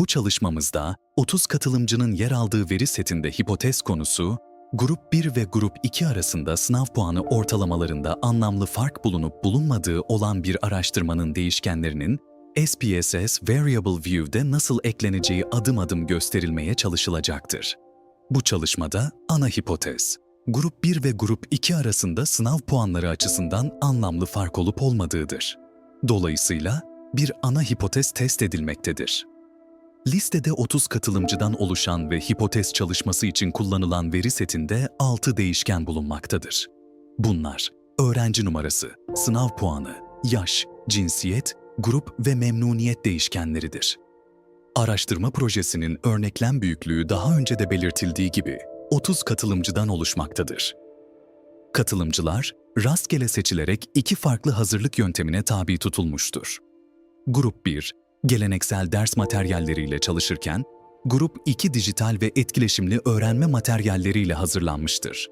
Bu çalışmamızda 30 katılımcının yer aldığı veri setinde hipotez konusu, Grup 1 ve Grup 2 arasında sınav puanı ortalamalarında anlamlı fark bulunup bulunmadığı olan bir araştırmanın değişkenlerinin SPSS Variable View'de nasıl ekleneceği adım adım gösterilmeye çalışılacaktır. Bu çalışmada ana hipotez, Grup 1 ve Grup 2 arasında sınav puanları açısından anlamlı fark olup olmadığıdır. Dolayısıyla bir ana hipotez test edilmektedir. Listede 30 katılımcıdan oluşan ve hipotez çalışması için kullanılan veri setinde 6 değişken bulunmaktadır. Bunlar öğrenci numarası, sınav puanı, yaş, cinsiyet, grup ve memnuniyet değişkenleridir. Araştırma projesinin örneklem büyüklüğü daha önce de belirtildiği gibi 30 katılımcıdan oluşmaktadır. Katılımcılar rastgele seçilerek iki farklı hazırlık yöntemine tabi tutulmuştur. Grup 1, geleneksel ders materyalleriyle çalışırken, Grup 2 dijital ve etkileşimli öğrenme materyalleriyle hazırlanmıştır.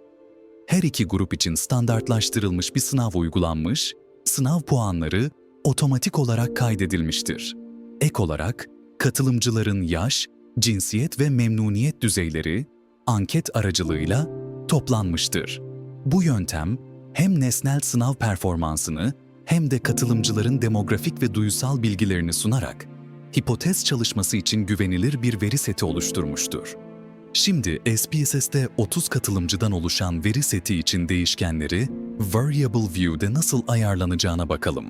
Her iki grup için standartlaştırılmış bir sınav uygulanmış, sınav puanları otomatik olarak kaydedilmiştir. Ek olarak, katılımcıların yaş, cinsiyet ve memnuniyet düzeyleri anket aracılığıyla toplanmıştır. Bu yöntem hem nesnel sınav performansını hem de katılımcıların demografik ve duyusal bilgilerini sunarak hipotez çalışması için güvenilir bir veri seti oluşturmuştur. Şimdi SPSS'te 30 katılımcıdan oluşan veri seti için değişkenleri Variable View'de nasıl ayarlanacağına bakalım.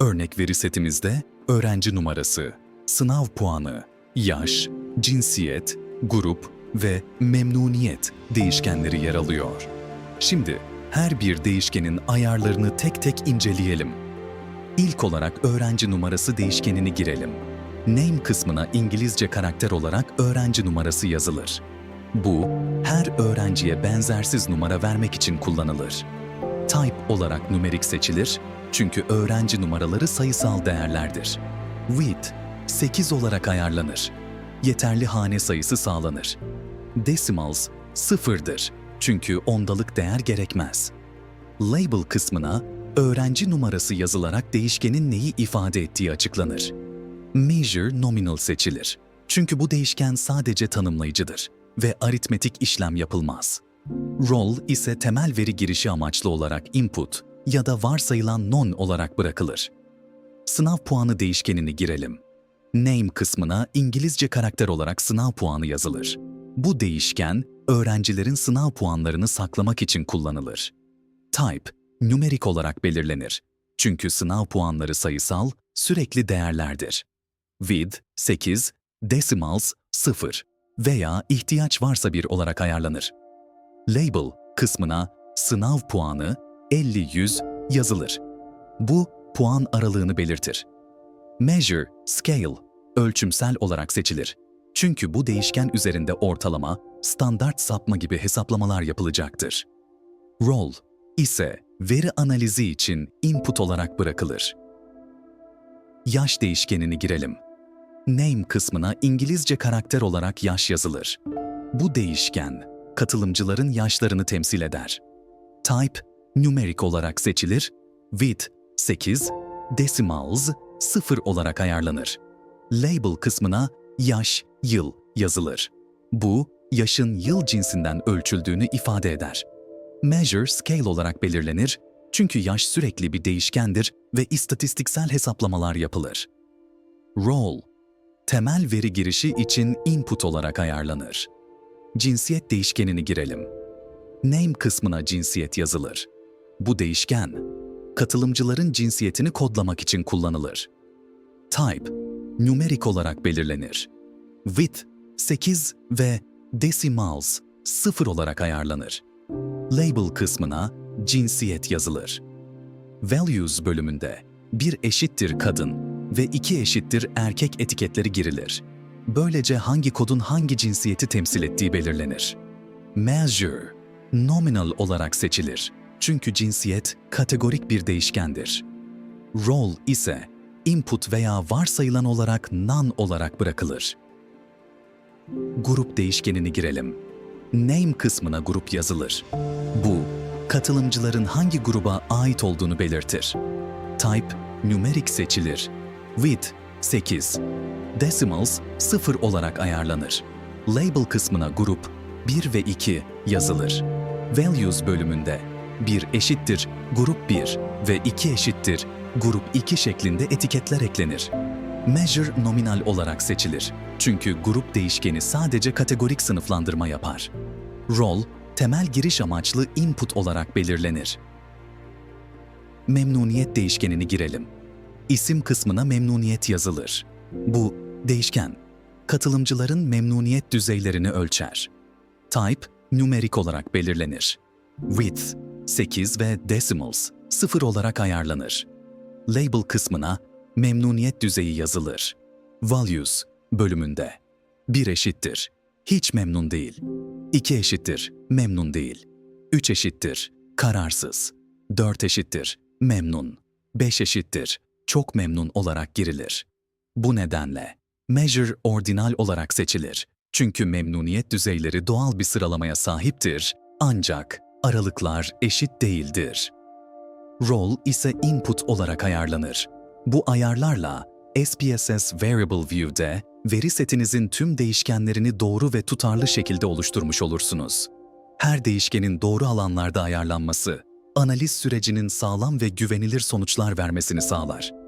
Örnek veri setimizde öğrenci numarası, sınav puanı, yaş, cinsiyet, grup ve memnuniyet değişkenleri yer alıyor. Şimdi her bir değişkenin ayarlarını tek tek inceleyelim. İlk olarak öğrenci numarası değişkenini girelim. Name kısmına İngilizce karakter olarak öğrenci numarası yazılır. Bu, her öğrenciye benzersiz numara vermek için kullanılır. Type olarak numerik seçilir çünkü öğrenci numaraları sayısal değerlerdir. Width, 8 olarak ayarlanır. Yeterli hane sayısı sağlanır. Decimals, sıfırdır çünkü ondalık değer gerekmez. Label kısmına öğrenci numarası yazılarak değişkenin neyi ifade ettiği açıklanır. Measure nominal seçilir. Çünkü bu değişken sadece tanımlayıcıdır ve aritmetik işlem yapılmaz. Roll ise temel veri girişi amaçlı olarak input ya da varsayılan non olarak bırakılır. Sınav puanı değişkenini girelim. Name kısmına İngilizce karakter olarak sınav puanı yazılır. Bu değişken, öğrencilerin sınav puanlarını saklamak için kullanılır. Type, nümerik olarak belirlenir. Çünkü sınav puanları sayısal, sürekli değerlerdir. With, 8, decimals, 0 veya ihtiyaç varsa bir olarak ayarlanır. Label kısmına sınav puanı 50-100 yazılır. Bu, puan aralığını belirtir. Measure, scale, ölçümsel olarak seçilir. Çünkü bu değişken üzerinde ortalama, standart sapma gibi hesaplamalar yapılacaktır. Roll ise veri analizi için input olarak bırakılır. Yaş değişkenini girelim. Name kısmına İngilizce karakter olarak yaş yazılır. Bu değişken, katılımcıların yaşlarını temsil eder. Type, numerik olarak seçilir, with 8, decimals 0 olarak ayarlanır. Label kısmına yaş, yıl yazılır. Bu, yaşın yıl cinsinden ölçüldüğünü ifade eder. Measure scale olarak belirlenir çünkü yaş sürekli bir değişkendir ve istatistiksel hesaplamalar yapılır. Role, temel veri girişi için input olarak ayarlanır. Cinsiyet değişkenini girelim. Name kısmına cinsiyet yazılır. Bu değişken, katılımcıların cinsiyetini kodlamak için kullanılır. Type, nümerik olarak belirlenir. Width, 8 ve decimals, 0 olarak ayarlanır. Label kısmına cinsiyet yazılır. Values bölümünde bir eşittir kadın ve iki eşittir erkek etiketleri girilir. Böylece hangi kodun hangi cinsiyeti temsil ettiği belirlenir. Measure, nominal olarak seçilir. Çünkü cinsiyet kategorik bir değişkendir. Role ise input veya varsayılan olarak none olarak bırakılır. Grup değişkenini girelim. Name kısmına grup yazılır. Bu, katılımcıların hangi gruba ait olduğunu belirtir. Type, numerik seçilir. With, 8. Decimals 0 olarak ayarlanır. Label kısmına grup 1 ve 2 yazılır. Values bölümünde 1 eşittir grup 1 ve 2 eşittir grup 2 şeklinde etiketler eklenir. Measure nominal olarak seçilir. Çünkü grup değişkeni sadece kategorik sınıflandırma yapar. Rol, temel giriş amaçlı input olarak belirlenir. Memnuniyet değişkenini girelim. İsim kısmına memnuniyet yazılır. Bu değişken, katılımcıların memnuniyet düzeylerini ölçer. Type, numerik olarak belirlenir. Width, 8 ve decimals, 0 olarak ayarlanır. Label kısmına memnuniyet düzeyi yazılır. Values bölümünde 1 eşittir, hiç memnun değil. 2 eşittir, memnun değil. 3 eşittir, kararsız. 4 eşittir, memnun. 5 eşittir, çok memnun olarak girilir. Bu nedenle measure ordinal olarak seçilir. Çünkü memnuniyet düzeyleri doğal bir sıralamaya sahiptir ancak aralıklar eşit değildir. Rol ise input olarak ayarlanır. Bu ayarlarla SPSS Variable View'de veri setinizin tüm değişkenlerini doğru ve tutarlı şekilde oluşturmuş olursunuz. Her değişkenin doğru alanlarda ayarlanması, analiz sürecinin sağlam ve güvenilir sonuçlar vermesini sağlar.